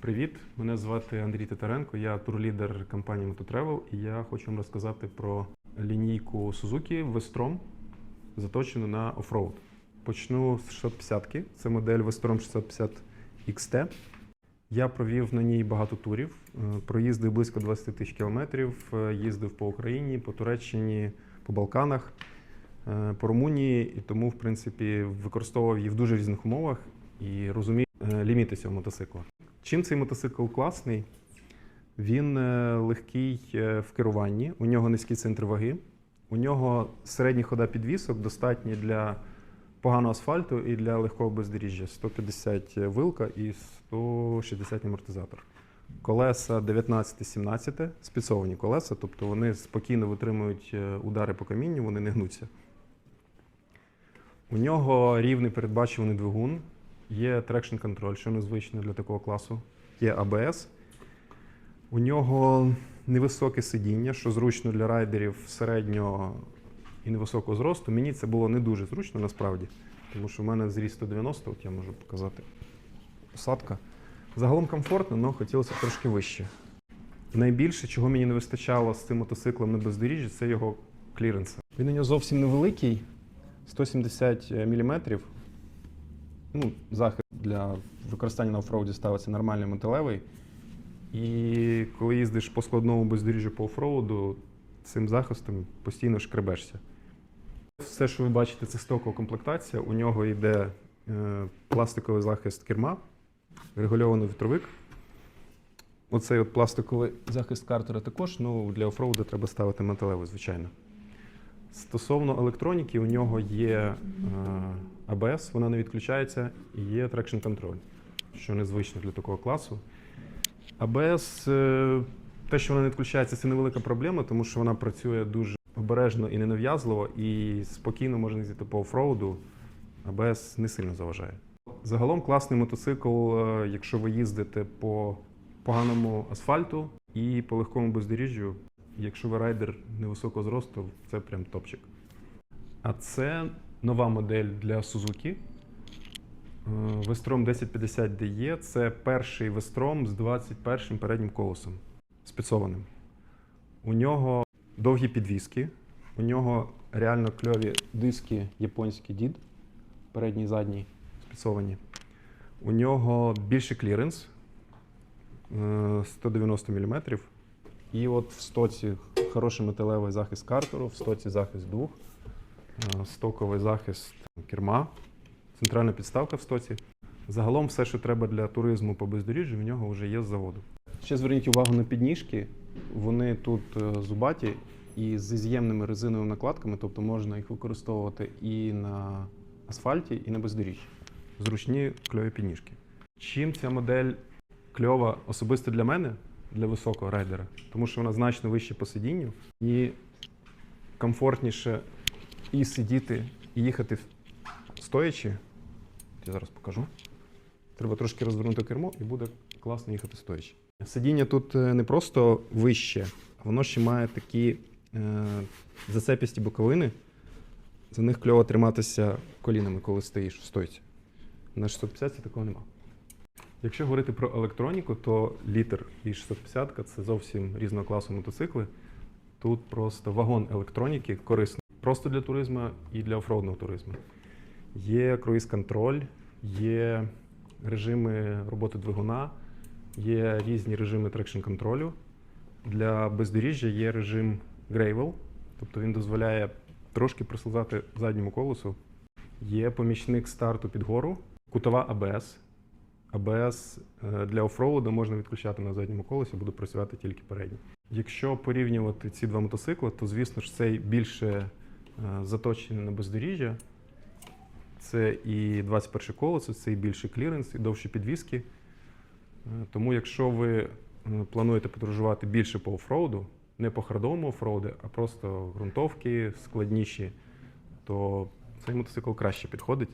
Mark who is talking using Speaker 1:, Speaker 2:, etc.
Speaker 1: Привіт, мене звати Андрій Титаренко, я турлідер компанії MotoTravel і я хочу вам розказати про лінійку Suzuki Vestrom, заточену на оффроуд. Почну з 650-ки. Це модель Vestrom 650 XT. Я провів на ній багато турів, е, проїздив близько 20 тисяч кілометрів, е, їздив по Україні, по Туреччині, по Балканах, е, по Румунії, і тому, в принципі, використовував її в дуже різних умовах і розумів ліміти цього мотоцикла. Чим цей мотоцикл класний? Він е, легкий е, в керуванні, у нього низький центр ваги, у нього середні хода підвісок достатні для поганого асфальту і для легкого бездоріжжя. 150 вилка і 160 амортизатор. Колеса 19-17, спецовані колеса, тобто вони спокійно витримують е, удари по камінню, вони не гнуться. У нього рівний передбачуваний двигун, є трекшн контроль, що незвично для такого класу, є ABS. У нього невисоке сидіння, що зручно для райдерів середнього і невисокого зросту. Мені це було не дуже зручно насправді, тому що в мене зріст 190, от я можу показати. Посадка. Загалом комфортно, але хотілося трошки вище. Найбільше, чого мені не вистачало з цим мотоциклом на бездоріжжі, це його кліренси. Він у нього зовсім невеликий, 170 мм. Ну, захист для використання на офроуді ставиться нормальний металевий. І коли їздиш по складному бездоріжжю по офроуду, цим захистом постійно шкребешся. Все, що ви бачите, це стокова комплектація. У нього йде е, пластиковий захист керма, регульований вітровик. Оцей от пластиковий захист картера також, ну для офроуду треба ставити металевий, звичайно. Стосовно електроніки, у нього є е, ABS, вона не відключається, і є Traction Control, що незвично для такого класу. ABS, е, те, що вона не відключається, це невелика проблема, тому що вона працює дуже обережно і ненав'язливо, і спокійно можна їздити по офроуду. ABS не сильно заважає. Загалом класний мотоцикл, е, якщо ви їздите по поганому асфальту і по легкому бездоріжжю. Якщо ви райдер невисокого зросту, це прям топчик. А це нова модель для Suzuki. Е, Vestrom 1050 DE це перший Vestrom з 21 переднім колесом спецованим. У нього довгі підвіски, у нього реально кльові диски японський дід, передній і задній спецовані. У нього більший кліренс е, 190 мм. І от в стоці хороший металевий захист картеру, в стоці захист е, стоковий захист керма, центральна підставка в стоці. Загалом все, що треба для туризму по бездоріжжю, в нього вже є з заводу. Ще зверніть увагу на підніжки. Вони тут е, зубаті і зі з'ємними резиновими накладками, тобто можна їх використовувати і на асфальті, і на бездоріжжі. Зручні кльові підніжки. Чим ця модель кльова особисто для мене, для високого райдера, тому що вона значно вище по сидінню і комфортніше і сидіти, і їхати стоячи. Я зараз покажу. Треба трошки розвернути кермо і буде класно їхати стоячи. Сидіння тут е, не просто вище, воно ще має такі е, зацепісті боковини. За них кльово триматися колінами, коли стоїш в стойці. На 650 такого нема. Якщо говорити про електроніку, то літер і 650 це зовсім різного класу мотоцикли. Тут просто вагон електроніки корисний просто для туризму і для офроудного туризму. Є круїз-контроль, є режими роботи двигуна, є різні режими трекшн-контролю. Для бездоріжжя є режим Gravel, тобто він дозволяє трошки прислизати задньому колесу. Є помічник старту під гору, кутова АБС. АБС е, для офроуду можна відключати на задньому колесі, буде працювати тільки передній. Якщо порівнювати ці два мотоцикли, то звісно ж цей більше е, заточений на бездоріжжя. Це і 21 колесо, це і більший кліренс, і довші підвіски. Е, Тому, якщо ви е, плануєте подорожувати більше по офроуду, не по хардовому офроуду, а просто ґрунтовки складніші, то цей мотоцикл краще підходить.